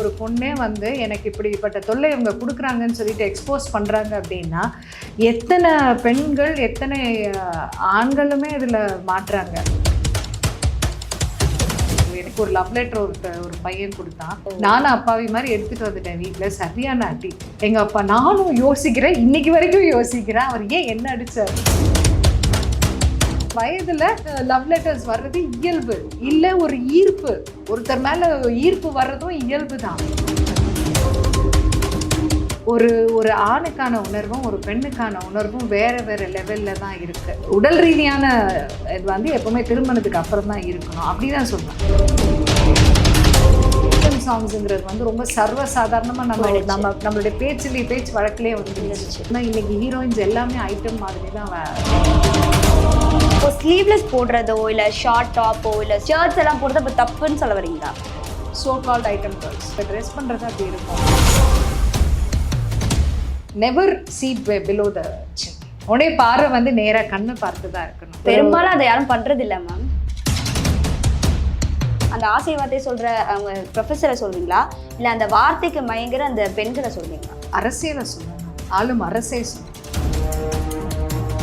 ஒரு பொண்ணே வந்து எனக்கு இப்படிப்பட்ட தொல்லை இவங்க கொடுக்குறாங்கன்னு சொல்லிட்டு எக்ஸ்போஸ் பண்ணுறாங்க அப்படின்னா எத்தனை பெண்கள் எத்தனை ஆண்களுமே இதில் மாட்டுறாங்க எனக்கு ஒரு லவ் லெட்டர் ஒரு ஒரு பையன் கொடுத்தான். நானும் அப்பாவி மாதிரி எடுத்துட்டு வந்துட்டேன் வீட்டில் சரியான அடி. எங்கள் அப்பா நானும் யோசிக்கிறேன். இன்னைக்கு வரைக்கும் யோசிக்கிறேன். அவர் ஏன் என்ன அடிச்சார்? வயதுல லவ் லெட்டர்ஸ் வர்றது இயல்பு இல்ல ஒரு ஈர்ப்பு. ஒருத்தர் மேல ஈர்ப்பு வர்றதும் இயல்பு தான். ஒரு ஒரு ஆணுக்கான உணர்வும் ஒரு பெண்ணுக்கான உணர்வும் வேற வேற லெவல்ல தான் இருக்கு. உடல் ரீதியான இது வந்து எப்பவுமே திருமணத்துக்கு அப்புறம் தான் இருக்கணும். அப்படிதான் சொல்றேன். சாங்ஸுங்கிறது வந்து ரொம்ப சர்வ சாதாரணமா நம்ம. நம்ம நம்மளுடைய பேச்சுலேயே பேச்சு வழக்கிலே வந்துருச்சு. ஆனா இன்னைக்கு ஹீரோயின்ஸ் எல்லாமே ஐட்டம் மாதிரி தான் இப்போ ஸ்லீவ்லெஸ் போடுறதோ இல்லை ஷார்ட் டாப்போ இல்லை ஷர்ட்ஸ் எல்லாம் போடுறது இப்போ தப்புன்னு சொல்ல வரீங்களா சோ கால்ட் ஐட்டம் கேர்ள்ஸ் இப்போ ட்ரெஸ் பண்ணுறது அப்படி இருக்கும். Never see below the chin உடனே பார்வை வந்து நேராக கண்ணை பார்த்து தான் இருக்கணும். பெரும்பாலும் அதை யாரும் பண்றது இல்ல மேம் அந்த ஆசை வார்த்தை சொல்ற அவங்க ப்ரொஃபஸரை சொல்றீங்களா? இல்லை அந்த வார்த்தைக்கு மயங்குற அந்த பெண்களை சொல்றீங்களா? அரசியலை சொல்லணும் ஆளும் அரசே சொல்லணும்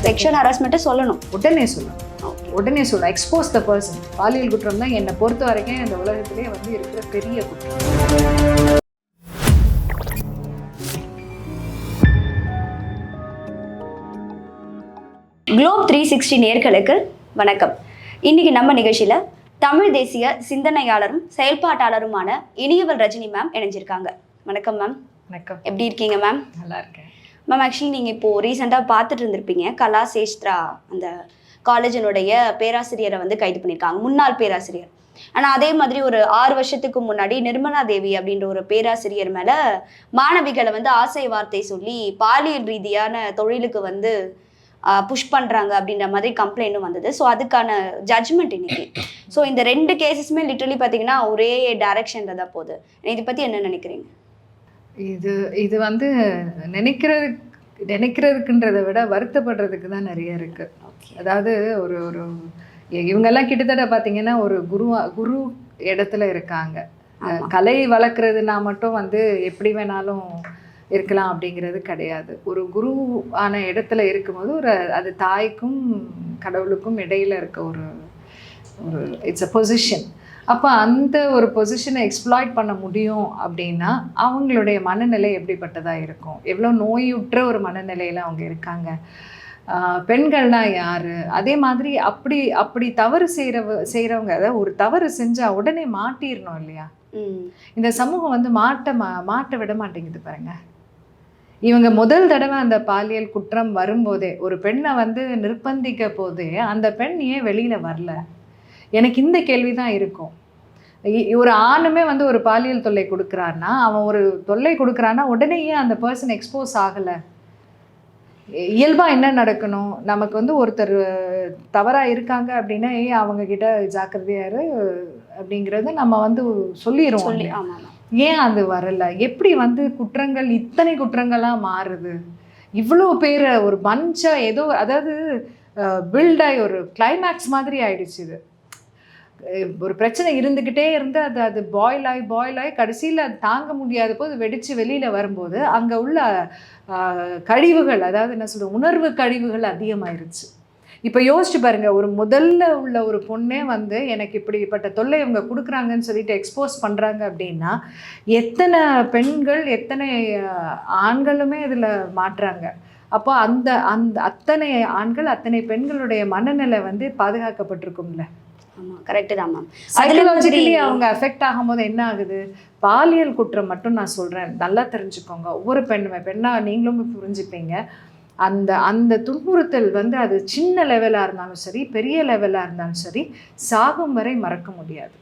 செக்ஷுவல் ஹராஸ்மெண்ட்டை சொல்லணும். உடனே சொல்லணும் உடனே சொல்லணும் எக்ஸ்போஸ் த பர்சன் பாலியல் குற்றம் தான் என்னை பொறுத்த வரைக்கும் இந்த உலகத்திலே வந்து இருக்கிற பெரிய குற்றம். குளோப் த்ரீ சிக்ஸ்டி நேர்களுக்கு வணக்கம். இன்னைக்கு நம்ம நிகழ்ச்சியில தமிழ் தேசிய சிந்தனையாளரும் செயல்பாட்டாளருமான இனியவள் ரஜினி மேம் இணைஞ்சிருக்காங்க. வணக்கம் மேம் வணக்கம். எப்படி இருக்கீங்க மேம் நல்லா இருக்கேன். மேம் ஆக்சுவலி நீங்கள் இப்போது ரீசெண்டாக பார்த்துட்டு இருந்திருப்பீங்க. கலா சேஷ்த்ரா அந்த காலேஜினுடைய பேராசிரியரை வந்து கைது பண்ணியிருக்காங்க. முன்னாள் பேராசிரியர். ஆனால் அதே மாதிரி ஒரு ஆறு வருஷத்துக்கு முன்னாடி நிர்மலா தேவி அப்படின்ற ஒரு பேராசிரியர் மேலே மாணவிகளை வந்து ஆசை வார்த்தை சொல்லி பாலியல் ரீதியான தொழிலுக்கு வந்து புஷ் பண்ணுறாங்க அப்படின்ற மாதிரி கம்ப்ளைண்ட்டும் வந்தது. ஸோ அதுக்கான ஜட்ஜ்மெண்ட் இன்னைக்கு. ஸோ இந்த ரெண்டு கேசஸுமே லிட்டரலி பார்த்தீங்கன்னா ஒரே டைரக்ஷனில் தான் போகுது. இதை பற்றி என்ன நினைக்கிறீங்க? இது இது வந்து நினைக்கிறது நினைக்கிறதுக்குன்றதை விட வருத்தப்படுறதுக்கு தான் நிறைய இருக்கு. அதாவது ஒரு ஒரு இவங்கெல்லாம் கிட்டத்தட்ட பார்த்தீங்கன்னா ஒரு குருவா குரு இடத்துல இருக்காங்க. கலை வளர்க்குறதுனா மட்டும் வந்து எப்படி வேணாலும் இருக்கலாம் அப்படிங்கிறது கிடையாது. ஒரு குருவான இடத்துல இருக்கும்போது ஒரு அது தாய்க்கும் கடவுளுக்கும் இடையில இருக்க ஒரு ஒரு இட்ஸ் அ பொசிஷன் அப்போ அந்த ஒரு பொசிஷனை எக்ஸ்ப்ளாய்ட் பண்ண முடியும் அப்படின்னா அவங்களுடைய மனநிலை எப்படிப்பட்டதாக இருக்கும்? எவ்வளோ நோயுற்ற ஒரு மனநிலையில் அவங்க இருக்காங்க? பெண்கள்னா யார்? அதே மாதிரி அப்படி அப்படி தவறு செய்கிறவ செய்கிறவங்க அதாவது ஒரு தவறு செஞ்சால் உடனே மாட்டிடணும் இல்லையா? இந்த சமூகம் வந்து மாட்ட மா மாட்ட விட மாட்டேங்குது பாருங்க. இவங்க முதல் தடவை அந்த பாலியல் குற்றம் வரும்போதே ஒரு பெண்ணை வந்து நிர்பந்திக்க போதே அந்த பெண் ஏன் வெளியில வரல? எனக்கு இந்த கேள்வி தான் இருக்கும் ஒரு ஆணுமே வந்து ஒரு பாலியல் தொல்லை கொடுக்குறான்னா அவன் ஒரு தொல்லை கொடுக்குறான்னா உடனே ஏன் அந்த பர்சன் எக்ஸ்போஸ் ஆகலை? இயல்பாக என்ன நடக்கணும்? நமக்கு வந்து ஒருத்தர் தவறாக இருக்காங்க அப்படின்னா ஏன் அவங்க கிட்ட ஜாக்கிரதையாரு அப்படிங்கிறத நம்ம வந்து சொல்லிடுவோம் ஏன் அது வரல? எப்படி வந்து குற்றங்கள் இத்தனை குற்றங்களாக மாறுது? இவ்வளோ பேரை ஒரு பஞ்சா ஏதோ அதாவது பில்டாகி ஒரு கிளைமேக்ஸ் மாதிரி ஆயிடுச்சு இது. ஒரு பிரச்சனை இருந்துக்கிட்டே இருந்து அது அது பாயில் ஆகி பாயில் ஆகி கடைசியில் அது தாங்க முடியாத போது வெடித்து வெளியில் வரும்போது அங்கே உள்ள கழிவுகள் அதாவது என்ன சொல்றது உணர்வு கழிவுகள் அதிகமாயிருச்சு. இப்போ யோசிச்சு பாருங்க ஒரு முதல்ல உள்ள ஒரு பொண்ணே வந்து எனக்கு இப்படிப்பட்ட தொல்லை இவங்க கொடுக்குறாங்கன்னு சொல்லிட்டு எக்ஸ்போஸ் பண்ணுறாங்க அப்படின்னா எத்தனை பெண்கள் எத்தனை ஆண்களுமே இதில் மாட்டுறாங்க அப்போ அந்த அந்த அத்தனை ஆண்கள் அத்தனை பெண்களுடைய மனநிலை வந்து பாதுகாக்கப்பட்டிருக்கும்ல. கரெக்டு தான் மேம் சைக்கலாஜிக்கலி அவங்க அஃபெக்ட் ஆகும்போது என்ன ஆகுது? பாலியல் குற்றம் மட்டும் நான் சொல்கிறேன் நல்லா தெரிஞ்சுக்கோங்க. ஒவ்வொரு பெண்ணுமே பெண்ணா நீங்களும் புரிஞ்சுப்பீங்க. அந்த அந்த துன்புறுத்தல் வந்து அது சின்ன லெவலாக இருந்தாலும் சரி பெரிய லெவலாக இருந்தாலும் சரி சாகும் வரை மறக்க முடியாது.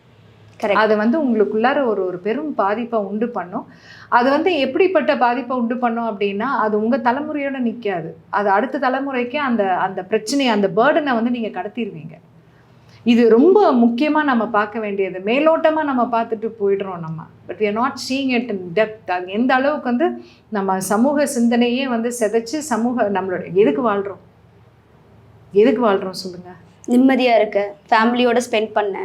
அது வந்து உங்களுக்குள்ளார ஒரு ஒரு பெரும் பாதிப்பை உண்டு பண்ணும். அது வந்து எப்படிப்பட்ட பாதிப்பை உண்டு பண்ணும் அப்படின்னா அது உங்கள் தலைமுறையோட நிற்காது அது அடுத்த தலைமுறைக்கு அந்த அந்த பிரச்சனையை அந்த பேர்டனை வந்து நீங்கள் கடத்திடுவீங்க இது ரொம்ப முக்கியமாக நம்ம பார்க்க வேண்டியது. மேலோட்டமாக நம்ம பார்த்துட்டு போயிடுறோம் நம்ம. But we are not seeing it in depth அது எந்த அளவுக்கு வந்து நம்ம சமூக சிந்தனையே வந்து செதைச்சு சமூக நம்மளோட எதுக்கு வாழ்கிறோம் எதுக்கு வாழ்கிறோம் சொல்லுங்கள் நிம்மதியாக இருக்க ஃபேமிலியோட ஸ்பெண்ட் பண்ண.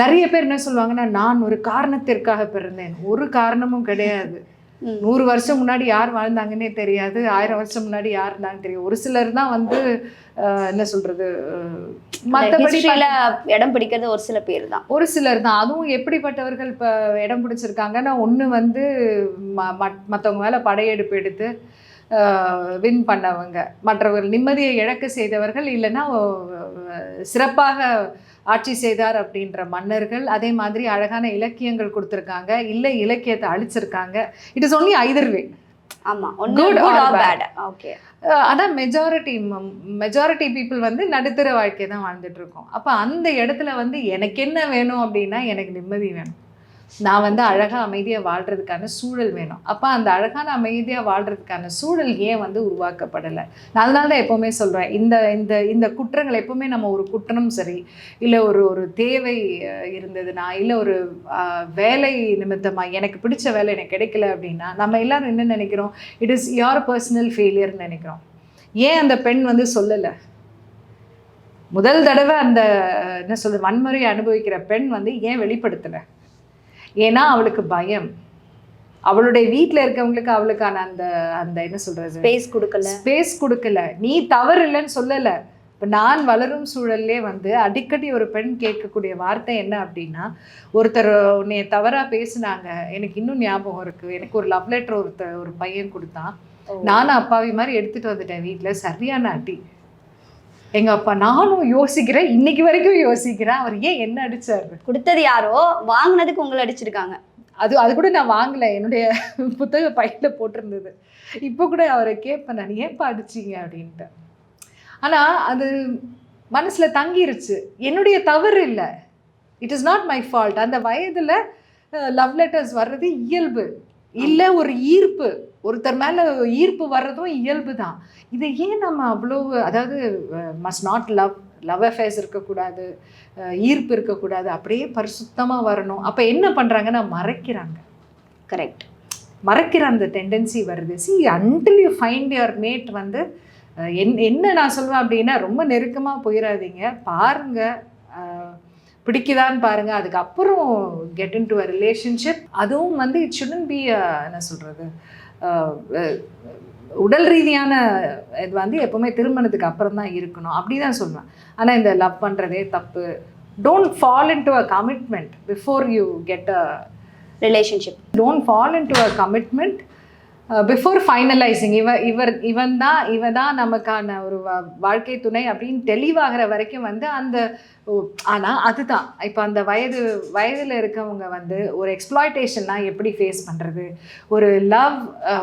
நிறைய பேர் என்ன சொல்லுவாங்கன்னா நான் ஒரு காரணத்திற்காக பிறந்தேன். ஒரு காரணமும் கிடையாது. நூறு வருஷம் முன்னாடி யார் வாழ்ந்தாங்கன்னே தெரியாது. ஆயிரம் வருஷம் முன்னாடி யார் இருந்தாங்கன்னு தெரியும். ஒரு சிலர் தான் வந்து என்ன சொல்றது ஹிஸ்டரியில இடம் பிடிக்கிறது ஒரு சில பேர் தான். ஒரு சிலர் தான். அதுவும் எப்படிப்பட்டவர்கள் இப்போ இடம் பிடிச்சிருக்காங்கன்னா ஒன்று வந்து ம மத்- மத்தவங்க மேலே படையெடுப்பு எடுத்து வின் பண்ணவங்க. மற்றவர்கள் நிம்மதியை இழக்க செய்தவர்கள் இல்லைன்னா சிறப்பாக ஆட்சி செய்தார் அப்படின்ற மன்னர்கள் அதே மாதிரி அழகான இலக்கியங்கள் கொடுத்துருக்காங்க. இல்லை இலக்கியத்தை அழிச்சிருக்காங்க. It is only either way ஆனால் மெஜாரிட்டி மெஜாரிட்டி பீப்புள் வந்து நடுத்தர வாழ்க்கை தான் வாழ்ந்துட்டு இருக்கோம். அப்போ அந்த இடத்துல வந்து எனக்கு என்ன வேணும் அப்படின்னா எனக்கு நிம்மதி வேணும். நான் வந்து அழகாக அமைதியாக வாழ்கிறதுக்கான சூழல் வேணும். அப்போ அந்த அழகான அமைதியாக வாழ்கிறதுக்கான சூழல் ஏன் வந்து உருவாக்கப்படலை? நான் அதனால தான் எப்போவுமே சொல்கிறேன் இந்த இந்த இந்த குற்றங்கள் எப்போவுமே நம்ம ஒரு குற்றம் சரி இல்லை ஒரு ஒரு தேவை அஹ், இருந்ததுன்னா இல்லை ஒரு அஹ், வேலை நிமித்தமாக எனக்கு பிடிச்ச வேலை எனக்கு கிடைக்கல அப்படின்னா நம்ம எல்லாரும் என்ன நினைக்கிறோம்? இட் இஸ் யார் பர்சனல் ஃபெயிலியர்னு நினைக்கிறோம். ஏன் அந்த பெண் வந்து சொல்லலை? முதல் தடவை அந்த என்ன சொல்றது வன்முறையை அனுபவிக்கிற பெண் வந்து ஏன் வெளிப்படுத்தலை? ஏன்னா அவளுக்கு பயம். அவளுடைய வீட்டில் இருக்கவங்களுக்கு அவளுக்கான அந்த அந்த என்ன சொல்றது? ஸ்பேஸ் கொடுக்கல. ஸ்பேஸ் கொடுக்கல. நீ தவறு இல்லைன்னு சொல்லலை. இப்போ நான் வளரும் சூழல்லே வந்து அடிக்கடி ஒரு பெண் கேட்கக்கூடிய வார்த்தை என்ன அப்படின்னா ஒருத்தர் உன்னைய தவறாக பேசுனாங்க. எனக்கு இன்னும் ஞாபகம் இருக்குது எனக்கு ஒரு லவ் லெட்டர் ஒருத்தர் ஒரு பையன் கொடுத்தான். நானும் அப்பாவி மாதிரி எடுத்துட்டு வந்துட்டேன் வீட்டில் சரியான அடி. எங்க அப்பா நானும் யோசிக்கிறேன். இன்னைக்கு வரைக்கும் யோசிக்கிறேன். அவர் ஏன் என்ன அடிச்சாரு? கொடுத்தது யாரோ? வாங்குனதுக்கு உங்களை அடிச்சிருக்காங்க. அது அது கூட நான் வாங்கல. என்னுடைய புத்தக பையில போட்டிருந்தது. இப்போ கூட அவரை கேட்பேன். நான் ஏன்ப்பா அடிச்சீங்க? அப்படின்ட்டு. ஆனா அது மனசுல தங்கிருச்சு. என்னுடைய தவறு இல்லை. It is not my fault அந்த வயதுல லவ் லெட்டர்ஸ் வர்றது இயல்பு. இல்லை ஒரு ஈர்ப்பு. ஒருத்தர் மேலே ஈர்ப்பு வர்றதும் இயல்பு தான் இதை ஏன் நம்ம அவ்வளோ அதாவது must not love love affairs இருக்கக்கூடாது ஈர்ப்பு இருக்கக்கூடாது அப்படியே பரிசுத்தமாக வரணும். அப்போ என்ன பண்ணுறாங்கன்னா மறைக்கிறாங்க. கரெக்ட் மறைக்கிற அந்த டெண்டன்சி வருது. See until you find your mate வந்து என் என்ன நான் சொல்வேன் அப்படின்னா ரொம்ப நெருக்கமாக போயிடாதீங்க பாருங்க. அஹ், பிடிக்குதான்னு பாருங்க. அதுக்கப்புறம் get into a relationship அதுவும் வந்து இட் shouldn't பி என்ன சொல்கிறது உடல் ரீதியான இது வந்து எப்பவுமே திருமணத்துக்கு அப்புறம் தான் இருக்கணும். அப்படி தான் சொல்லுவேன் ஆனால் இந்த லவ் பண்ணுறதே தப்பு. Don't fall into a commitment before you get a relationship don't fall into a commitment Uh, before finalising இவ இவர் இவன் தான் இவ தான் நமக்கான ஒரு வா- வாழ்க்கை துணை அப்படின்னு தெளிவாகிற வரைக்கும் வந்து அந்த ஆனால் அதுதான் இப்போ அந்த வயது வயதில் இருக்கவங்க வந்து ஒரு எக்ஸ்ப்ளாய்டேஷன்லாம் எப்படி ஃபேஸ் பண்ணுறது ஒரு லவ்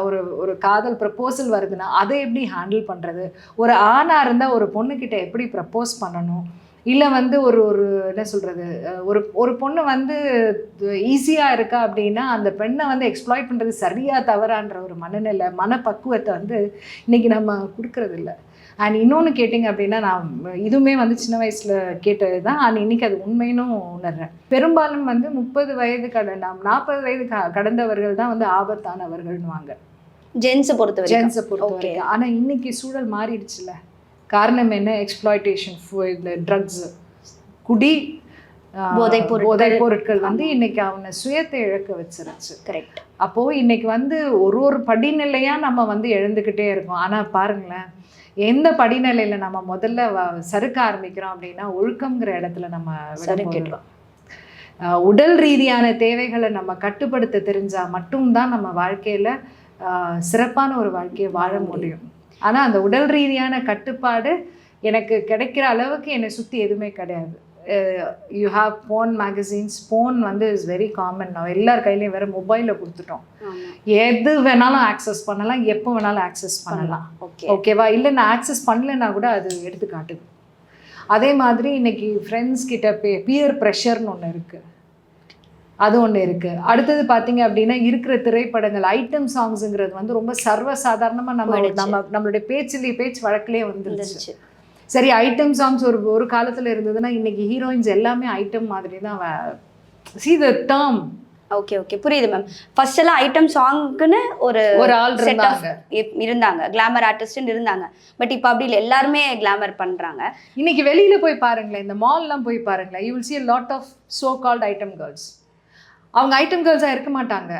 ஒரு ஒரு காதல் ப்ரப்போசல் வருதுன்னா அதை எப்படி ஹேண்டில் பண்ணுறது ஒரு ஆணாக இருந்தால் ஒரு பொண்ணுக்கிட்ட எப்படி ப்ரப்போஸ் பண்ணணும்? இல்லை வந்து ஒரு ஒரு என்ன சொல்கிறது ஒரு ஒரு பொண்ணு வந்து ஈஸியாக இருக்கா அப்படின்னா அந்த பெண்ணை வந்து எக்ஸ்ப்ளாய்ட் பண்ணுறது சரியா தவறான்ற ஒரு மனநிலை மனப்பக்குவத்தை வந்து இன்னைக்கு நம்ம கொடுக்கறது இல்ல அண்ட் இன்னொன்று கேட்டிங்க அப்படின்னா நான் இதுவுமே வந்து சின்ன வயசில் கேட்டது தான் அண்ட் இன்னைக்கு அது உண்மைன்னு உணர்றேன். பெரும்பாலும் வந்து முப்பது வயது கட நாற்பது வயது க கடந்தவர்கள் தான் வந்து ஆபத்தானவர்கள்னுவாங்க. ஜென்ஸை பொறுத்த ஜென்ஸை பொறுத்த. வரைக்கும். ஆனால் இன்னைக்கு சூழல் மாறிடுச்சுல காரணம் என்ன? எக்ஸ்ப்ளாய்டேஷன் இந்த ட்ரக்ஸ் குடி போதைப் பொருட்கள். வந்து இன்னைக்கு அவனை சுயத்தை இழக்க வச்சிருச்சு. கரெக்ட் அப்போ இன்னைக்கு வந்து ஒரு ஒரு படிநிலையா நம்ம வந்து எழுந்துக்கிட்டே இருக்கோம். ஆனா பாருங்களேன் எந்த படிநிலையில நம்ம முதல்ல சறுக்க ஆரம்பிக்கிறோம் அப்படின்னா ஒழுக்கம்ங்கிற இடத்துல நம்ம சறுக்கிடுறோம். உடல் ரீதியான தேவைகளை நம்ம கட்டுப்படுத்த தெரிஞ்சா மட்டும்தான் நம்ம வாழ்க்கையில ஆஹ் சிறப்பான ஒரு வாழ்க்கையை வாழ முடியும். ஆனா அந்த உடல் ரீதியான கட்டுப்பாடு எனக்கு கிடைக்கிற அளவுக்கு என்னை சுத்தி எதுவுமே கிடையாது. You have phone magazines phone வந்து இஸ் வெரி காமன் நான் எல்லார் கையிலையும் வேற மொபைலில் கொடுத்துட்டோம். எது வேணாலும் ஆக்சஸ் பண்ணலாம். எப்போ வேணாலும் ஆக்சஸ் பண்ணலாம். ஓகே ஓகேவா இல்லை நான் ஆக்சஸ் பண்ணலைன்னா கூட அது எடுத்து காட்டுது அதே மாதிரி இன்னைக்கு ஃப்ரெண்ட்ஸ் கிட்ட பே பியர் ப்ரெஷர்னு ஒன்று இருக்குது அது ஒன்று இருக்குது அடுத்தது பார்த்தீங்க அப்படின்னா இருக்கிற திரைப்படங்கள் ஐட்டம் சாங்ஸுங்கிறது வந்து ரொம்ப சர்வசாதாரணமாக நம்ம. நம்ம நம்மளுடைய பேச்சிலே பேச்சு வழக்கிலே வந்துருச்சு. சரி ஐட்டம் சாங்ஸ் ஒரு ஒரு காலத்தில் இருந்ததுன்னா இன்னைக்கு ஹீரோயின்ஸ் எல்லாமே ஐட்டம் மாதிரி தான் see the term okay okay. புரியுது மேம் ஃபர்ஸ்ட் எல்லாம் ஐட்டம் சாங்க்குன்னு ஒரு ஒரு ஆள் இருந்தாங்க. இருந்தாங்க. கிளாமர் ஆர்டிஸ்ட்னு இருந்தாங்க. பட் இப்போ அப்படி இல்லை. எல்லாருமே கிளாமர் பண்றாங்க. இன்னைக்கு வெளியில போய் பாருங்களேன். இந்த மால்லாம் போய் பாருங்களேன். You will a lot of so called item girls அவங்க ஐட்டம் கேர்ள்ஸாக இருக்க மாட்டாங்க.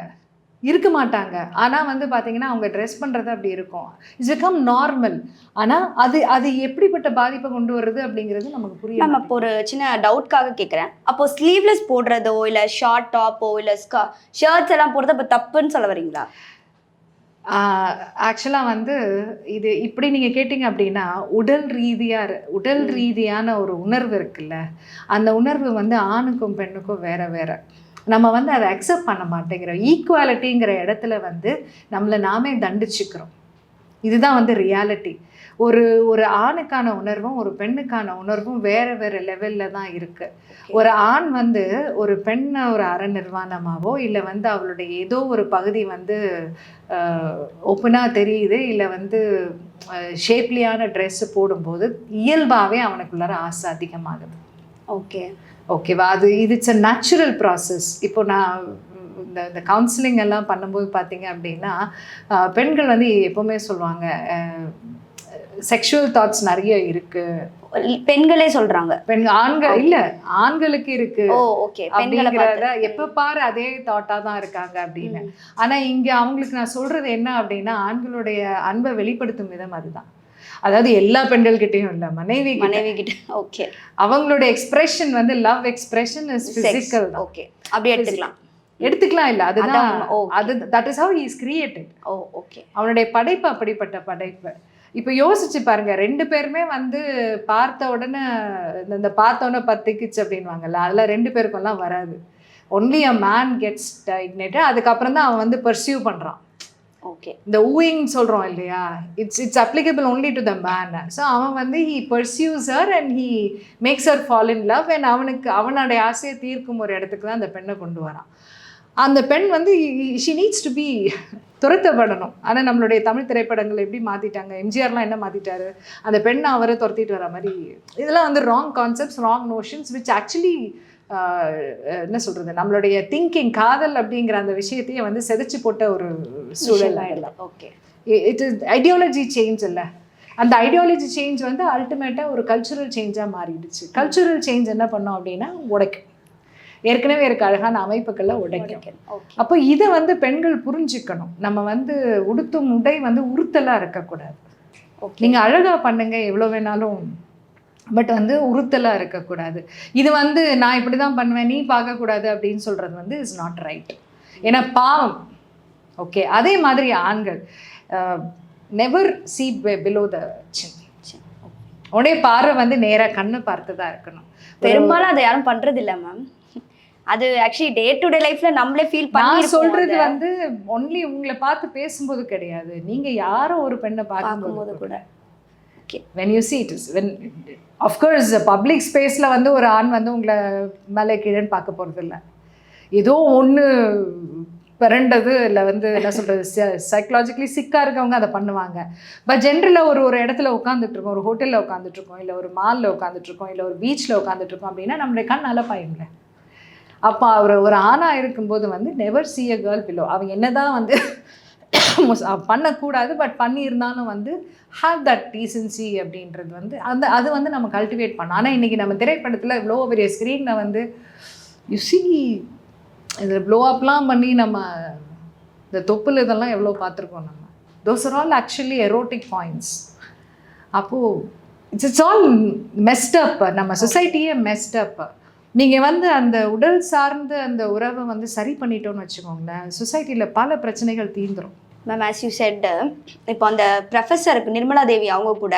இருக்க மாட்டாங்க. ஆனால் வந்து பார்த்தீங்கன்னா அவங்க ட்ரெஸ் பண்ணுறது அப்படி இருக்கும். இட்ஸ் become நார்மல் ஆனால் அது அது எப்படிப்பட்ட பாதிப்பை கொண்டு வருது அப்படிங்கிறது நமக்கு புரிய மேம் அப்போ ஒரு சின்ன டவுட்காக கேட்குறேன் அப்போ ஸ்லீவ்லெஸ் போடுறதோ இல்லை ஷார்ட் டாப்போ இல்லை ஸ்கா ஷர்ட்ஸ் எல்லாம் போடுறது அப்போ தப்புன்னு சொல்ல வரீங்களா? ஆக்சுவலாக வந்து இது இப்படி நீங்கள் கேட்டிங்க அப்படின்னா உடல் ரீதியாக உடல் ரீதியான ஒரு உணர்வு இருக்குல்ல? அந்த உணர்வு வந்து ஆணுக்கும் பெண்ணுக்கும் வேற வேற. நம்ம வந்து அதை அக்செப்ட் பண்ண மாட்டேங்கிறோம். ஈக்குவாலிட்டிங்கிற இடத்துல வந்து நம்மளை நாமே தண்டிச்சுக்கிறோம். இதுதான் வந்து ரியாலிட்டி ஒரு ஒரு ஆணுக்கான உணர்வும் ஒரு பெண்ணுக்கான உணர்வும் வேற வேற லெவலில் தான் இருக்கு. ஒரு ஆண் வந்து ஒரு பெண்ணை ஒரு அற நிர்வாணமாவோ இல்லை வந்து அவளுடைய ஏதோ ஒரு பகுதி வந்து ஓப்பனாக தெரியுது இல்லை வந்து ஷேப்லியான ட்ரெஸ்ஸு போடும்போது இயல்பாகவே அவனுக்குள்ளார ஆசை அதிகமாகுது. ஓகே ஓகேவா அது இது இட்ஸ் அ நேச்சுரல் ப்ராசஸ் இப்போ நான் இந்த இந்த கவுன்சிலிங் எல்லாம் பண்ணும்போது பார்த்தீங்க அப்படின்னா பெண்கள் வந்து எப்போவுமே சொல்லுவாங்க செக்ஷுவல் தாட்ஸ் நிறைய இருக்கு. பெண்களே சொல்றாங்க. பெண் ஆண்கள் இல்ல ஆண்களுக்கு இருக்கு. ஓகே அப்படிங்கிறத எப்ப பாரு அதே தாட்டா தான் இருக்காங்க அப்படின்னு. ஆனா இங்க அவங்களுக்கு நான் சொல்றது என்ன அப்படின்னா ஆண்களுடைய அன்பை வெளிப்படுத்தும் விதம் அதுதான். அதாவது எல்லா பெண்கள்கிட்டயும் இல்ல மனைவி. மனைவி கிட்ட ஓகே அவங்களோட எக்ஸ்பிரஷன் வந்து லவ் எக்ஸ்பிரஷன் இஸ் பிசிக்கல் தான். ஓகே அப்படி எடுத்துக்கலாம். எடுத்துக்கலாம் இல்ல அதுதான். அது that is how is created oh okay அவனுடைய படைப்பு அப்படிப்பட்ட படைப்பு. இப்போ யோசிச்சு பாருங்க ரெண்டு பேருமே வந்து பார்த்த உடனே இந்த- இந்த பார்த்த உடனே பத்திக்குச்சு அப்படின்வாங்கல்ல அதெல்லாம் ரெண்டு பேருக்கெல்லாம் வராது. Only a man gets ignited அதுக்கப்புறம் தான் அவன் வந்து பர்சியூ பண்றான். ஓகே இந்த ஊயிங் சொல்கிறோம் இல்லையா? It's it's applicable only to the man so அவன் வந்து he pursues her and he makes her fall in love and அவனுக்கு அவனுடைய ஆசையை தீர்க்கும் ஒரு இடத்துக்கு தான் அந்த பெண்ணை கொண்டு வரான். அந்த பெண் வந்து ஷி நீட்ஸ் டு பி துரத்தப்படணும். ஆனால் நம்மளுடைய தமிழ் திரைப்படங்கள் எப்படி மாற்றிட்டாங்க எம்ஜிஆர்லாம் என்ன மாற்றிட்டாரு அந்த பெண்ணை அவரை துரத்திட்டு வர மாதிரி. இதெல்லாம் வந்து wrong concepts wrong notions which actually என்ன சொல்கிறது நம்மளுடைய திங்கிங் காதல் அப்படிங்கிற அந்த விஷயத்தையே வந்து செதைச்சு போட்ட ஒரு சூழல் அதெல்லாம் okay. It is ideology change இல்லை. அந்த ஐடியாலஜி சேஞ்ச் வந்து அல்டிமேட்டாக ஒரு கல்ச்சுரல் சேஞ்சாக மாறிடுச்சு. கல்ச்சுரல் சேஞ்ச் என்ன பண்ணோம் அப்படின்னா உடைக்கும். ஏற்கனவே இருக்க அழகான அமைப்புகளை உடைக்கும். அப்போ இதை வந்து பெண்கள் புரிஞ்சுக்கணும். நம்ம வந்து உடுத்தும் உடை வந்து உறுத்தலாக இருக்கக்கூடாது. நீங்கள் அழகாக பண்ணுங்க எவ்வளோ வேணாலும் பட் வந்து உறுத்தலாக இருக்கக்கூடாது. இது வந்து நான் இப்படி தான் பண்ணுவேன் நீ பார்க்கக்கூடாது அப்படின்னு சொல்கிறது வந்து இஸ் நாட் ரைட் ஏன்னா பாவம். ஓகே அதே மாதிரி ஆண்கள் never see below the chin உடைய பார்வை வந்து நேராக கண்ணை பார்த்து தான் இருக்கணும். பெரும்பாலும் அதை யாரும் பண்றது இல்ல மேம் அது ஆக்சுவலி டே டு டே லைஃப்ல நம்மளே ஃபீல் பண்ணி சொல்றது வந்து ஒன்லி உங்களை பார்த்து பேசும்போது கிடையாது. நீங்க யாரோ ஒரு பெண்ணை பார்க்கும்போது கூட. When you see is when when of course public ஸ்பேஸில் வந்து ஒரு ஆண் வந்து உங்களை மேலே கீழேன்னு பார்க்க போகிறது இல்லை ஏதோ ஒன்று பிறண்டது இல்லை வந்து என்ன சொல்கிறது சைக்கலாஜிக்கலி சிக்காக இருக்கவங்க அதை பண்ணுவாங்க. பட் ஜென்ரலாக ஒரு ஒரு இடத்துல உட்காந்துட்ருக்கோம் ஒரு ஹோட்டலில் உட்காந்துட்ருக்கோம் இல்லை ஒரு மாலில் உட்காந்துட்ருக்கோம் இல்லை ஒரு பீச்சில் உட்காந்துட்ருக்கோம் அப்படின்னா நம்மளுடைய கண் அலப்பாயுங்களே அப்போ அவர் ஒரு ஆணாக இருக்கும்போது வந்து never see a girl below அவங்க என்னதான் வந்து பண்ணக்கூடாது பட் பண்ணியிருந்தாலும் வந்து ஹாவ் தட் டீசன்சி அப்படின்றது வந்து அந்த அது வந்து நம்ம கல்டிவேட் பண்ணோம் ஆனால் இன்றைக்கி நம்ம திரைப்படத்தில் இவ்வளோ பெரிய ஸ்க்ரீனில் வந்து யுசி இதில் ப்ளோ அப்லாம் பண்ணி நம்ம இந்த தொப்புல இதெல்லாம் எவ்வளோ பார்த்துருக்கோம் நம்ம? Those are all actually erotic points அப்போது it's it's all messed up நம்ம சொசைட்டியே மெஸ்டப் நீங்கள் வந்து அந்த உடல் சார்ந்த அந்த உறவை வந்து சரி பண்ணிட்டோன்னு வச்சுக்கோங்களேன் சொசைட்டியில் பல பிரச்சனைகள் தீர்ந்துரும். மேம் ஆஸ் யூ செட் இப்போ அந்த ப்ரொஃபஸருக்கு நிர்மலா தேவி அவங்க கூட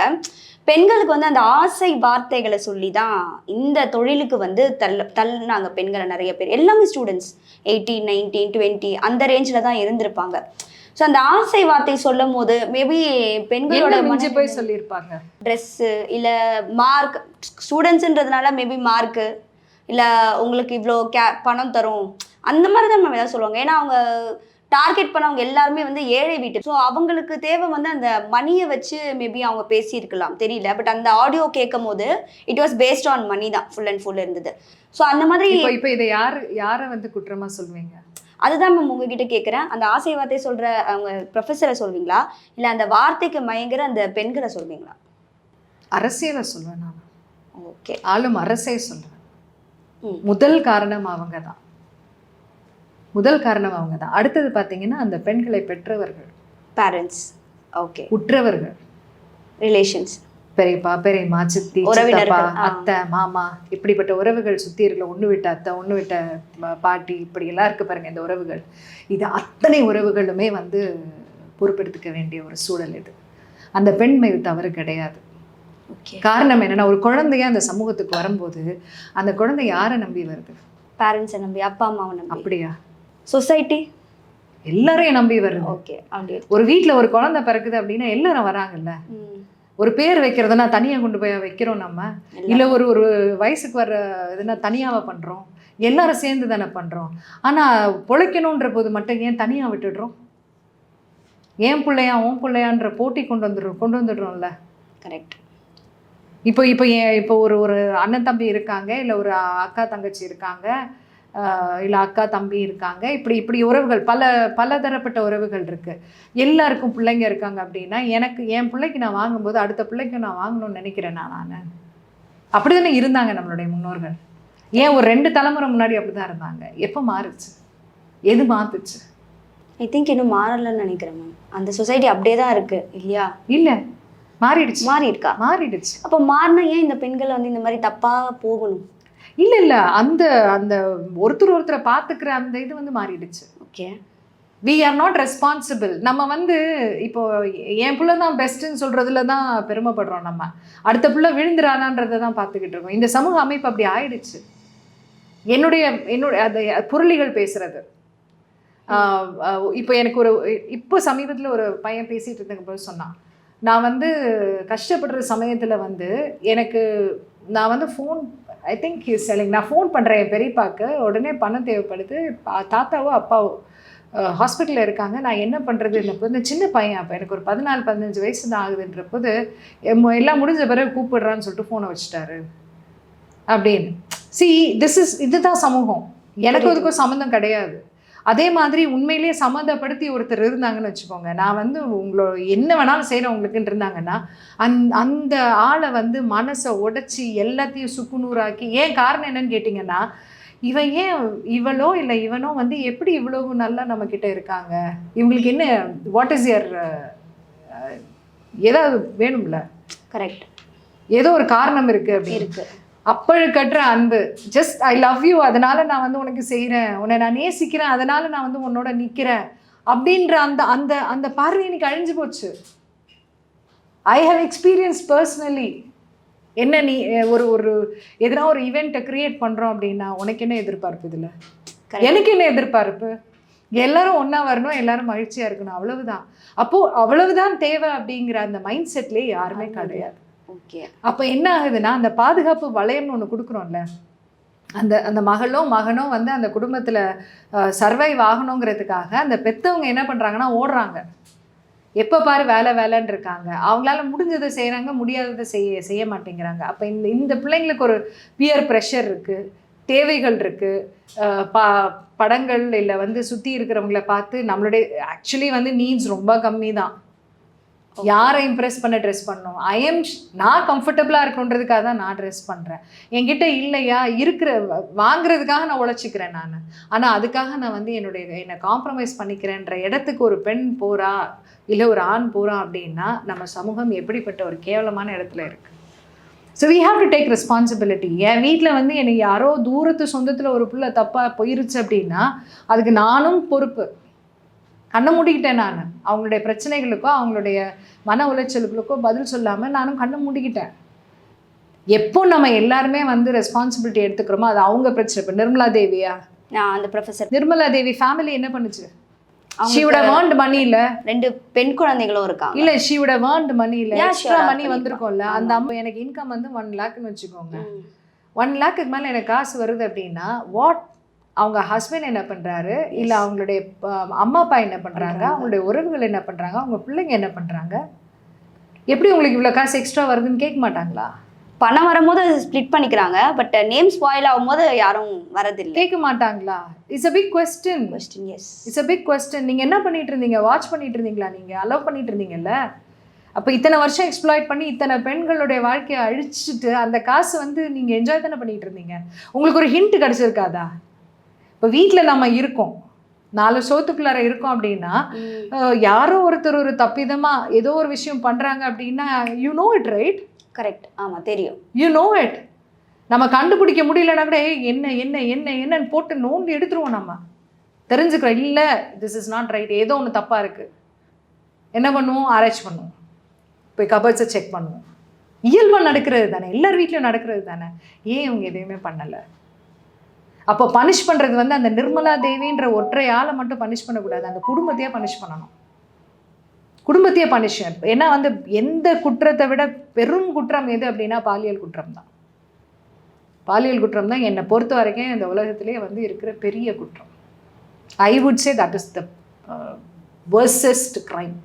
பெண்களுக்கு வந்து அந்த ஆசை வார்த்தைகளை சொல்லி தான் இந்த தொழிலுக்கு வந்து தள்ள தள்ளினாங்க பெண்களை நிறைய பேர். எல்லாமே ஸ்டூடெண்ட்ஸ் எயிட்டீன் நைன்டீன் டுவெண்ட்டி அந்த ரேஞ்சில் தான் இருந்திருப்பாங்க. ஸோ அந்த ஆசை வார்த்தை சொல்லும் போது மேபி பெண்களோட மிஞ்சி போய் சொல்லியிருப்பாங்க? ட்ரெஸ்ஸு இல்லை மார்க் ஸ்டூடெண்ட்ஸுன்றதுனால மேபி மார்க்கு இல்லை உங்களுக்கு இவ்வளோ கே பணம் தரும். அந்த மாதிரி தான் மேம் ஏதாவது சொல்லுவாங்க. ஏன்னா அவங்க டார்கெட் பண்ணவங்க எல்லாருமே வந்து ஏழை வீட்டு. ஸோ அவங்களுக்கு தேவை வந்து அந்த மணியை வச்சு மேபி அவங்க பேசியிருக்கலாம். தெரியல. பட் அந்த ஆடியோ கேட்கும் போது it was based on money தான். ஃபுல் அண்ட் ஃபுல் இருந்தது. ஸோ அந்த மாதிரி இப்போ இதை யார் யாரை வந்து குற்றமா சொல்லுவீங்க அதுதான் மேம் உங்ககிட்ட கேட்குறேன். அந்த ஆசை வார்த்தை சொல்ற அவங்க ப்ரொஃபஸரை சொல்வீங்களா? இல்லை அந்த வார்த்தைக்கு மயங்குற அந்த பெண்களை சொல்வீங்களா? அரசியலை சொல்வேன் நான். ஓகே ஆளும் அரசே ம். முதல் காரணம் அவங்க தான் முதல் காரணம் அவங்க தான் அடுத்தது பார்த்தீங்கன்னா அந்த பெண்களை பெற்றவர்கள். Parents okay உற்றவர்கள். ரிலேஷன்ஸ் பெரியப்பா பெரியம்மா சித்தி ஆ. அத்தை மாமா இப்படிப்பட்ட உறவுகள் சுத்தி இருக்கிற ஒண்ணு விட்ட அத்தை ஒண்ணு விட்ட பாட்டி இப்படி எல்லாம் இருக்கு பாருங்க இந்த உறவுகள். இது அத்தனை உறவுகளுமே வந்து பொறுப்பெடுத்துக்க வேண்டிய ஒரு சூழல் இது. அந்த பெண் மீது தவறு கிடையாது. ஓகே காரணம் என்னன்னா ஒரு குழந்தைய அந்த சமூகத்துக்கு வரும்போது அந்த குழந்தை யாரை நம்பி வருது? பேரண்ட்ஸை நம்பி அப்பா அம்மாவை நம்பி. அப்படியா? சொசைட்டி? எல்லாரையும் நம்பி வருது. ஓகே அப்படி ஒரு வீட்ல ஒரு குழந்தை பிறக்குது அப்படின்னா எல்லாரும் வராங்கல்ல. ஒரு பேர் வைக்கிறதுனா தனியா கொண்டு போய் வைக்கிறோம் நம்ம. இல்ல ஒரு ஒரு வயசுக்கு வர்ற இதுனா தனியாவா பண்றோம். எல்லாரும் சேர்ந்து தானே பண்றோம். ஆனா பொழைக்கணுன்ற போது மட்டும் ஏன் தனியா விட்டுடுறோம்? ஏன் பிள்ளையா உன் பிள்ளையான்ற போட்டி கொண்டு வந்துடுறோம் கொண்டு வந்துடுறோம்ல. கரெக்ட் இப்போ இப்போ ஏன் இப்போ ஒரு ஒரு அண்ணன் தம்பி இருக்காங்க இல்லை ஒரு அக்கா தங்கச்சி இருக்காங்க இல்லை அக்கா தம்பி இருக்காங்க. இப்படி இப்படி உறவுகள் பல பல தரப்பட்ட உறவுகள் இருக்கு. எல்லாருக்கும் பிள்ளைங்க இருக்காங்க அப்படின்னா எனக்கு என் பிள்ளைக்கு நான் வாங்கும்போது அடுத்த பிள்ளைக்கு நான் வாங்கணும்னு நினைக்கிறேன் நான் நான். அப்படி தானே இருந்தாங்க நம்மளுடைய முன்னோர்கள். ஏன் ஒரு ரெண்டு தலைமுறை முன்னாடி அப்படி தான் இருந்தாங்க? எப்போ மாறுச்சு? எது மாத்துச்சு? ஐ திங்க் இன்னும் மாறலன்னு நினைக்கிறேன் மேம் அந்த சொசைட்டி அப்படியே தான் இருக்கு இல்லையா? இல்லை. மாறிடுச்சு. மாறி இருக்கா மாறிடுச்சு. அப்போ மாறினா ஏன் இந்த பெண்கள் வந்து இந்த மாதிரி தப்பா போகணும்? இல்லை இல்லை. அந்த அந்த ஒருத்தர் ஒருத்தரை பார்த்துக்கிற அந்த இது வந்து மாறிடுச்சு. Okay we are not responsible நம்ம வந்து இப்போ என் பிள்ளை தான் பெஸ்ட்டுன்னு சொல்றதுல தான் பெருமைப்படுறோம் நம்ம. அடுத்த பிள்ளை விழுந்துறானான்றதை தான் பார்த்துக்கிட்டு இருக்கோம். இந்த சமூக அமைப்பு அப்படி ஆயிடுச்சு. என்னுடைய என்னுடைய அந்த புரளிகள் ஆஹ் இப்போ எனக்கு ஒரு இப்போ சமீபத்தில் ஒரு பையன் பேசிட்டு இருந்தங்க போது சொன்னான். நான் வந்து கஷ்டப்படுற சமயத்தில் வந்து எனக்கு நான் வந்து phone I think he's selling நான் ஃபோன் பண்ணுறேன் என் பெரியப்பாக்கு. உடனே பணம் தேவைப்படுது. தாத்தாவோ அப்பாவோ ஹாஸ்பிட்டலில் இருக்காங்க. நான் என்ன பண்ணுறது இந்த சின்ன பையன் அப்போ எனக்கு ஒரு பதினாலு பதினஞ்சு வயசு தான் ஆகுதுன்ற போது எல்லாம் முடிஞ்ச பிறகு கூப்பிடுறான்னு சொல்லிட்டு ஃபோனை வச்சுட்டாரு. அப்படின்னு. சி திஸ் இஸ் இதுதான் சமூகம். எனக்கு அதுக்கும் சம்மந்தம் கிடையாது. அதே மாதிரி உண்மையிலேயே சம்மந்தப்படுத்தி ஒருத்தர் இருந்தாங்கன்னு வச்சுக்கோங்க. நான் வந்து உங்களோட என்ன வேணாலும் செய்கிறேன் உங்களுக்குன்னு இருந்தாங்கன்னா அந் அந்த ஆளை வந்து மனசை உடைச்சி எல்லாத்தையும் சுக்குநூறாக்கி ஏன் காரணம் என்னன்னு கேட்டிங்கன்னா இவன் ஏன் இவளோ இல்லை இவனோ வந்து எப்படி இவ்வளவு நல்லா நம்ம கிட்ட இருக்காங்க? இவங்களுக்கு என்ன வாட் இஸ் யர் ஏதாவது வேணும்ல? கரெக்ட் ஏதோ ஒரு காரணம் இருக்கு அப்படின்னு. இருக்கு. அப்பழுக்கற்ற அன்பு. ஜஸ்ட் ஐ லவ் யூ அதனால நான் வந்து உனக்கு செய்கிறேன் உன்னை நான் நேசிக்கிறேன். அதனால நான் வந்து உன்னோட நிற்கிறேன் அப்படின்ற அந்த அந்த அந்த பார்வை எனக்கு அழிஞ்சு போச்சு. ஐ ஹவ் எக்ஸ்பீரியன்ஸ் பர்சனலி என்ன நீ ஒரு ஒரு எதனா ஒரு ஈவெண்ட்டை கிரியேட் பண்ணுறோம் அப்படின்னா உனக்கு என்ன எதிர்பார்ப்பு இதில். எனக்கு என்ன எதிர்பார்ப்பு? எல்லாரும் ஒன்றா வரணும் எல்லாரும் மகிழ்ச்சியாக இருக்கணும். அவ்வளவுதான். அப்போது அவ்வளவுதான் தேவை அப்படிங்கிற அந்த மைண்ட் செட்லேயே யாருமே கிடையாது. ஓகே அப்போ என்ன ஆகுதுன்னா அந்த பாதுகாப்பு வளையம்னு ஒன்று கொடுக்குறோம்ல. அந்த அந்த மகளோ மகனோ வந்து அந்த குடும்பத்தில் சர்வைவ் ஆகணுங்கிறதுக்காக அந்த பெற்றவங்க என்ன பண்ணுறாங்கன்னா ஓடுறாங்க. எப்போ பாரு வேலை வேலைன்னு இருக்காங்க. அவங்களால முடிஞ்சதை செய்கிறாங்க முடியாததை செய்ய செய்ய மாட்டேங்கிறாங்க. அப்போ இந்த இந்த பிள்ளைங்களுக்கு ஒரு பியர் ப்ரெஷர் இருக்குது தேவைகள் இருக்குது பா படங்கள் இல்லை வந்து சுற்றி இருக்கிறவங்கள பார்த்து நம்மளுடைய ஆக்சுவலி வந்து நீட்ஸ் ரொம்ப கம்மி தான் யாரை இம்ப்ரெஸ் பண்ண ட்ரெஸ் பண்ணணும்? ஐ எம் நான் கம்ஃபர்டபுளாக இருக்கணுன்றதுக்காக தான் நான் ட்ரெஸ் பண்ணுறேன் என்கிட்ட இல்லையா? இருக்கிற வாங்குறதுக்காக நான் உழைச்சிக்கிறேன் நான். ஆனால் அதுக்காக நான் வந்து என்னுடைய என்னை காம்ப்ரமைஸ் பண்ணிக்கிறேன்ற இடத்துக்கு ஒரு பெண் போகிறா இல்லை ஒரு ஆண் போகிறான் அப்படின்னா நம்ம சமூகம் எப்படிப்பட்ட ஒரு கேவலமான இடத்துல இருக்குது so we have to take responsibility என் வீட்டில் வந்து என்னை யாரோ தூரத்து சொந்தத்தில் ஒரு பிள்ளை தப்பாக போயிருச்சு அப்படின்னா அதுக்கு நானும் பொறுப்பு. கண்ணை மூடிக்கிட்டேன் நான். அவங்களுடைய பிரச்சனைகளுக்கோ அவங்களுடைய மன உளைச்சலுகளுக்கோ பதில் சொல்லாமல் நானும் கண்ணை மூடிக்கிட்டேன். எப்போ நம்ம எல்லாருமே வந்து ரெஸ்பான்சிபிலிட்டி எடுத்துக்கிறோமோ அது அவங்க பிரச்சனை. இப்போ நிர்மலா தேவியா? அந்த ப்ரொஃபஸர் நிர்மலா தேவி ஃபேமிலி என்ன பண்ணுச்சு? ஷீவோட வேர்ன்ட் மணி இல்ல ரெண்டு பெண் குழந்தைகளும் இருக்காங்க. இல்ல ஷீவோட வேர்ன்ட் மணி இல்ல எக்ஸ்ட்ரா மணி. வந்திருக்கும்ல. அந்த அம்மா எனக்கு இன்கம் வந்து ஒன் லேக்னு வச்சுக்கோங்க. ஒன் லேக்குக்கு மேலே எனக்கு காசு வருது அப்படின்னா வாட் அவங்க ஹஸ்பண்ட் என்ன பண்ணுறாரு இல்லை அவங்களுடைய அம்மா அப்பா என்ன பண்ணுறாங்க. அவங்களுடைய உறவுகள் என்ன பண்ணுறாங்க அவங்க பிள்ளைங்க என்ன பண்ணுறாங்க எப்படி உங்களுக்கு இவ்வளோ காசு எக்ஸ்ட்ரா வருதுன்னு கேட்க மாட்டாங்களா? பணம் வரும்போது ஸ்ப்ளிட் பண்ணிக்கிறாங்க பட் நேம் ஸ்பாயில் ஆகும்போது யாரும் வரதில்லை. கேட்க மாட்டாங்களா? It's a big question question yes it's a big question நீங்கள் என்ன பண்ணிட்டு இருந்தீங்க? வாட்ச் பண்ணிட்டு இருந்தீங்களா நீங்கள் அலோவ் பண்ணிட்டு இருந்தீங்கல்ல? அப்போ இத்தனை வருஷம் எக்ஸ்ப்ளாய்ட் பண்ணி இத்தனை பெண்களுடைய வாழ்க்கையை அழிச்சிட்டு அந்த காசு வந்து நீங்கள் என்ஜாய் தானே பண்ணிட்டு இருந்தீங்க? உங்களுக்கு ஒரு ஹிண்ட் கிடச்சிருக்காதா? இப்போ வீட்டில் நம்ம இருக்கோம். நாலு சோத்துக்குள்ளார இருக்கோம் அப்படின்னா யாரோ ஒருத்தர் ஒரு தப்பிதமாக ஏதோ ஒரு விஷயம் பண்ணுறாங்க அப்படின்னா you know it right correct ஆமா தெரியும். யூ நோ இட் நம்ம கண்டுபிடிக்க முடியலன்னா கூட "ஏய், என்ன என்ன என்ன என்னன்னு போட்டு நோண்டி எடுத்துருவோம் நம்ம. தெரிஞ்சுக்கிறோம் இல்லை திஸ் இஸ் நாட் ரைட் ஏதோ ஒன்று தப்பாக இருக்குது என்ன பண்ணுவோம்? ஆராய்ச்சி பண்ணுவோம். போய் கபர்ட்ஸை செக் பண்ணுவோம். இயல்பாக நடக்கிறது தானே. எல்லார் வீட்லையும் நடக்கிறது தானே. ஏன் இவங்க எதையுமே பண்ணலை? அப்போ பனிஷ் பண்ணுறது வந்து அந்த நிர்மலா தேவின்ற ஒற்றை ஆளை மட்டும் பனிஷ் பண்ணக்கூடாது. அந்த குடும்பத்தையே பனிஷ் பண்ணணும். குடும்பத்தையே பனிஷ் ஏன்னா வந்து எந்த குற்றத்தை விட பெரும் குற்றம் எது அப்படின்னா பாலியல் குற்றம் தான். பாலியல் குற்றம் தான் என்னை பொறுத்த வரைக்கும் இந்த உலகத்திலே வந்து இருக்கிற பெரிய குற்றம். I would say that is the worst crime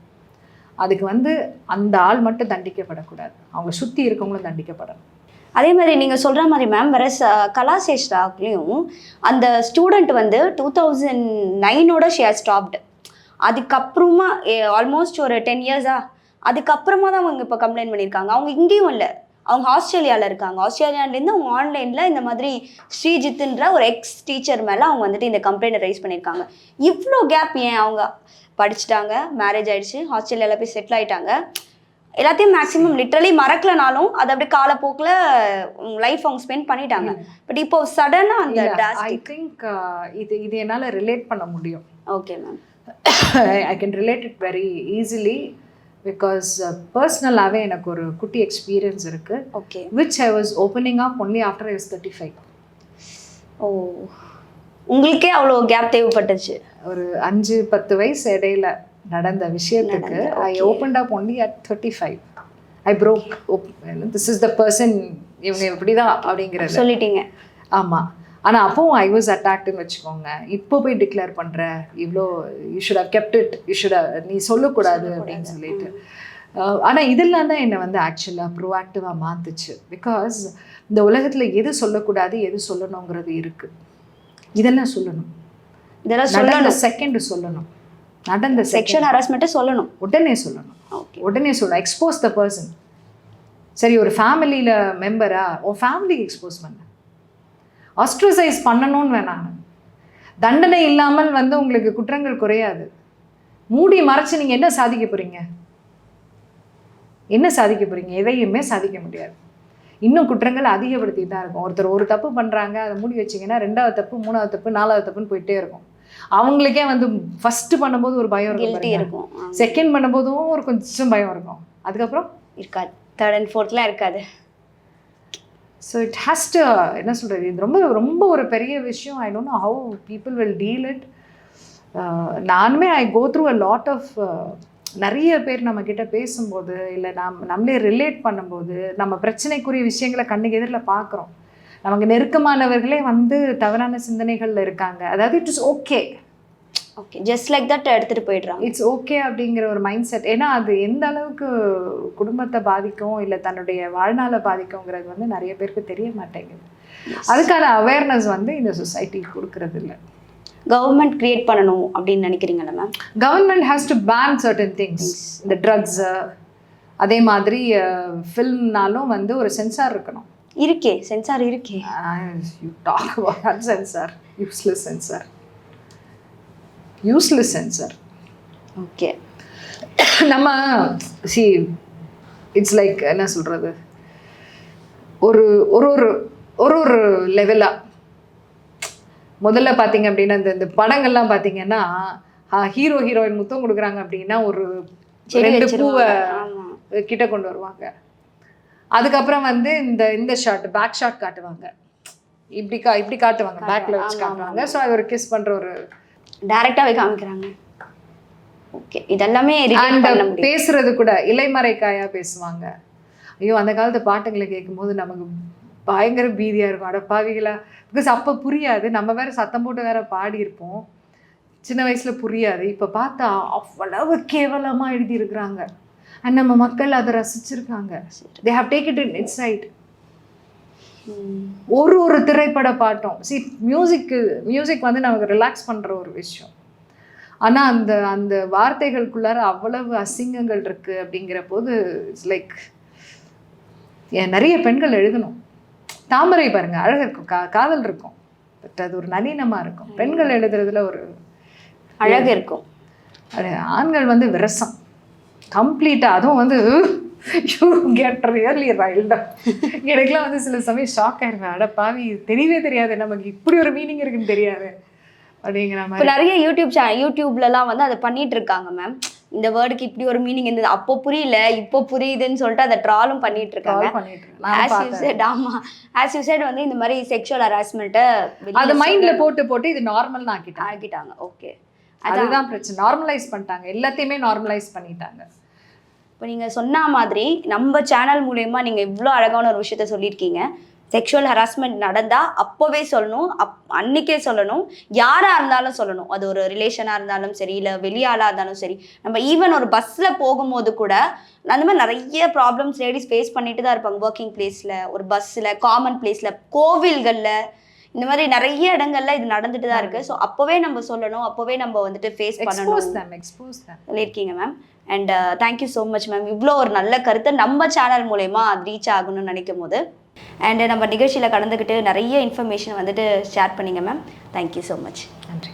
அதுக்கு வந்து அந்த ஆள் மட்டும் தண்டிக்கப்படக்கூடாது. அவங்க சுற்றி இருக்கவங்களும் தண்டிக்கப்படணும். அதே மாதிரி நீங்கள் சொல்கிற மாதிரி மேம் வர ச- கலாசேஷ்ராக்லேயும் அந்த ஸ்டூடெண்ட் வந்து டூ தௌசண்ட் நைனோட ஷேர் ஸ்டாப்டு அதுக்கப்புறமா ஆல்மோஸ்ட் ஒரு டென் இயர்ஸா அதுக்கப்புறமா தான் அவங்க இப்போ கம்ப்ளைண்ட் பண்ணியிருக்காங்க அவங்க இங்கேயும் இல்லை. அவங்க ஆஸ்திரேலியாவில் இருக்காங்க. ஆஸ்திரேலியாலேருந்து அவங்க ஆன்லைனில் இந்த மாதிரி ஸ்ரீஜித்துன்ற ஒரு எக்ஸ் டீச்சர் மேலே அவங்க வந்துட்டு இந்த கம்ப்ளைண்ட் ரைஸ் பண்ணியிருக்காங்க இவ்வளோ கேப் ஏன் அவங்க படிச்சுட்டாங்க? மேரேஜ் ஆயிடுச்சு. ஆஸ்திரேலியாவில் போய் செட்டில் ஆகிட்டாங்க எல்லாத்தையும் மேக்ஸிமம் லிட்ரலி மறக்கலனாலும் அது அப்படியே காலப்போக்கில் லைஃப் அவங்க ஸ்பெண்ட் பண்ணிட்டாங்க. பட் இப்போ சடனாக அந்த ஐ திங்க் இது இது என்னால் ரிலேட் பண்ண முடியும். Okay ma'am I can relate it very easily because பர்சனலாகவே எனக்கு ஒரு குட்டி எக்ஸ்பீரியன்ஸ் இருக்குது okay which I was opening up only after I was thirty five oh. உங்களுக்கே அவ்வளோ கேப் தேவைப்பட்டுச்சு. ஒரு அஞ்சு பத்து வயசு இடையில நடந்த விஷயத்துக்கு I. Opened up only at thirty five I broke this is the person இவங்க இப்படிதான் அப்படிங்கிறது. சொல்லிட்டீங்க. ஆமாம் ஆனால் அப்போவும் ஐ வாஸ் அட்டாக்டுன்னு வச்சுக்கோங்க. இப்போ போய் டிக்ளேர் பண்ணுற இவ்வளோ you should have kept it you should நீ சொல்லக்கூடாது அப்படின்னு சொல்லிட்டு. ஆனால் இதெல்லாம் தான் என்னை வந்து ஆக்சுவலாக ப்ரோஆக்டிவாக மாற்றுச்சு பிகாஸ் இந்த உலகத்தில் எது சொல்லக்கூடாது எது சொல்லணுங்கிறது இருக்குது இதெல்லாம் சொல்லணும். இதெல்லாம் சொல்லணும். செகண்ட் சொல்லணும். நடந்த செக்ஷுவல் செக்ஷன் ஹராஸ்மெண்ட்டை சொல்லணும். உடனே சொல்லணும். ஓகே உடனே சொல்லணும் எக்ஸ்போஸ் த பர்சன் சரி ஒரு ஃபேமிலியில் மெம்பரா உன் ஃபேமிலிக்கு எக்ஸ்போஸ் பண்ண. ஆஸ்ட்ரசைஸ் பண்ணணும்னு வேணாம் தண்டனை இல்லாமல் வந்து உங்களுக்கு குற்றங்கள் குறையாது. மூடி மறைச்சு நீங்கள் என்ன சாதிக்க போறீங்க? என்ன சாதிக்க போறீங்க? எதையுமே சாதிக்க முடியாது. இன்னும் குற்றங்கள் அதிகப்படுத்திட்டு தான் இருக்கும். ஒருத்தர் ஒரு தப்பு பண்ணுறாங்க அதை மூடி வச்சிங்கன்னா ரெண்டாவது தப்பு மூணாவது தப்பு நாலாவது தப்புன்னு போயிட்டே இருக்கும். அவங்களுக்கே வந்து ஃபஸ்ட்டு பண்ணும்போது ஒரு பயம் இருக்கும். செகண்ட் பண்ணும்போதும் ஒரு கொஞ்சம் பயம் இருக்கும். அதுக்கப்புறம்? இருக்காது. தேர்ட் அண்ட் ஃபோர்த்லாம் இருக்காது. ஸோ இட் ஹேஸ் டு என்ன சொல்கிறது இது ரொம்ப ரொம்ப ஒரு பெரிய விஷயம். I don't know how people will deal it நானுமே I go through a lot of நிறைய பேர் நம்ம கிட்ட பேசும்போது இல்லை நாம் நம்மளே ரிலேட் பண்ணும்போது நம்ம பிரச்சனைக்குரிய விஷயங்களை கண்ணுக்கு எதிரில் பார்க்குறோம் நமக்கு நெருக்கமானவர்களே வந்து தவறான சிந்தனைகளில் இருக்காங்க. அதாவது it is okay okay just like that எடுத்துட்டு போயிடுறாங்க. இட்ஸ் ஓகே அப்படிங்கிற ஒரு மைண்ட் செட் ஏன்னா அது எந்த அளவுக்கு குடும்பத்தை பாதிக்கும் இல்லை தன்னுடைய வாழ்நாளை பாதிக்குங்கிறது வந்து நிறைய பேருக்கு தெரிய மாட்டேங்குது. அதுக்கான அவேர்னஸ் வந்து இந்த சொசைட்டி கொடுக்கறது இல்லை. கவர்மெண்ட் கிரியேட் பண்ணணும் அப்படின்னு நினைக்கிறீங்களா ma'am government has to ban certain things இந்த ட்ரக்ஸு அதே மாதிரி ஃபில்ம்னாலும் வந்து ஒரு சென்சார் இருக்கணும். இருக்கே சென்சார் இருக்கே. You talk about censor useless censor useless censor okay நம்ம சி இட்ஸ் லைக் என்ன சொல்கிறது ஒரு ஒரு ஒரு ஒரு ஒரு லெவலாக முதல்ல பார்த்தீங்க அப்படின்னா இந்த இந்த படங்கள்லாம் பார்த்தீங்கன்னா ஹீரோ ஹீரோயின் முத்தம் கொடுக்குறாங்க அப்படின்னா ஒரு ரெண்டு பூவை கிட்ட கொண்டு வருவாங்க. அதுக்கப்புறம் வந்து இந்த இந்த ஷாட் பேக் ஷாட் காட்டுவாங்க. இப்படி கா இப்படி காட்டுவாங்க. பேக்ல வச்சு காட்டுவாங்க. ஸோ அது ஒரு கிஸ் பண்ற ஒரு டைரக்டாவே காமிக்கிறாங்க. ஓகே இதெல்லாமே அண்ட் பேசுறது கூட இலைமறைக்காயா பேசுவாங்க. ஐயோ அந்த காலத்து பாட்டுங்களை கேட்கும்போது நமக்கு பயங்கர பீதியா இருக்கும். அட பாவிகளா. பிகாஸ் அப்போ புரியாது. நம்ம வேற சத்தம் போட்டு வேற பாடியிருப்போம். சின்ன வயசுல புரியாது. இப்போ பார்த்தா அவ்வளவு கேவலமா எழுதியிருக்கிறாங்க. அண்ட் நம்ம மக்கள் அதை ரசிச்சிருக்காங்க. They have take it in it's right. ஒரு ஒரு திரைப்பட பாட்டும். சி மியூசிக்கு மியூசிக் வந்து நமக்கு ரிலாக்ஸ் பண்ணுற ஒரு விஷயம். ஆனால் அந்த அந்த வார்த்தைகளுக்குள்ளார அவ்வளவு அசிங்கங்கள் இருக்கு அப்படிங்கிற போது இட்ஸ் லைக் நிறைய பெண்கள் எழுதணும். தாமரை பாருங்க அழகு இருக்கும். கா காதல் இருக்கும். பட் அது ஒரு நளினமாக இருக்கும். பெண்கள் எழுதுறதுல ஒரு அழகு இருக்கும். அது ஆண்கள் வந்து விரசம். கம்ப்ளீட்டாக அதுவும் வந்து யூ கெட் ரியர்லி ரைல்டா எனக்குலாம் வந்து சில சமயம் ஷாக் ஆயிருவேன். அட பாவி தெரியவே தெரியாது. நமக்கு இப்படி ஒரு மீனிங் இருக்குன்னு தெரியாது. அப்படிங்கிற மாதிரி. நிறைய யூடியூப் சேனல் யூடியூப்லலாம் வந்து அதை பண்ணிட்டு இருக்காங்க மேம் இந்த வேர்டுக்கு இப்படி ஒரு மீனிங் இருந்தது. அப்போ புரியல இப்போ புரியுதுன்னு சொல்லிட்டு அதை ட்ராலும் பண்ணிட்டு இருக்காங்க ஆஸ் யூ. செட் ஆமா. ஆஸ் யூ செட் வந்து இந்த மாதிரி செக்ஷுவல் ஹராஸ்மெண்ட்டை அது மைண்ட்ல போட்டு போட்டு இது நார்மல் ஆக்கிட்டாங்க. ஆக்கிட்டாங்க. ஓகே அதுதான் பிரச்சனை. நார்மலைஸ் பண்ணிட்டாங்க. எல்லாத்தையுமே நார்மலைஸ் பண்ணிட்டாங்க. இப்போ நீங்கள் சொன்ன மாதிரி நம்ம சேனல் மூலயமா நீங்கள் இவ்வளோ அழகான ஒரு விஷயத்த சொல்லியிருக்கீங்க. செக்ஷுவல் ஹராஸ்மெண்ட் நடந்தால் அப்போவே சொல்லணும். அப் அன்னைக்கே சொல்லணும். யாராக இருந்தாலும் சொல்லணும். அது ஒரு ரிலேஷனாக இருந்தாலும் சரி இல்லை வெளியாளாக இருந்தாலும் சரி. நம்ம ஈவன் ஒரு பஸ்ஸில் போகும்போது கூட அந்த மாதிரி நிறைய ப்ராப்ளம்ஸ் லேடிஸ் ஃபேஸ் பண்ணிட்டு தான் இருப்பாங்க. ஒர்க்கிங் பிளேஸில் ஒரு பஸ்ஸில் காமன் பிளேஸில் கோவில்களில் இந்த மாதிரி நிறைய இடங்கள்ல இது நடந்துட்டு தான் இருக்கு. ஸோ அப்போவே நம்ம சொல்லணும். அப்போவே நம்ம வந்துட்டு ஃபேஸ் பண்ணணும். எக்ஸ்போஸ் சொல்லியிருக்கீங்க ma'am and thank you so much ma'am இவ்வளோ ஒரு நல்ல கருத்தை நம்ம சேனல் மூலயமா அது ரீச் ஆகணும்னு நினைக்கும் போது அண்ட் நம்ம நிகழ்ச்சியில் கலந்துக்கிட்டு நிறைய இன்ஃபர்மேஷன் வந்துட்டு ஷேர் பண்ணீங்க மேம் தேங்க்யூ ஸோ மச் நன்றி.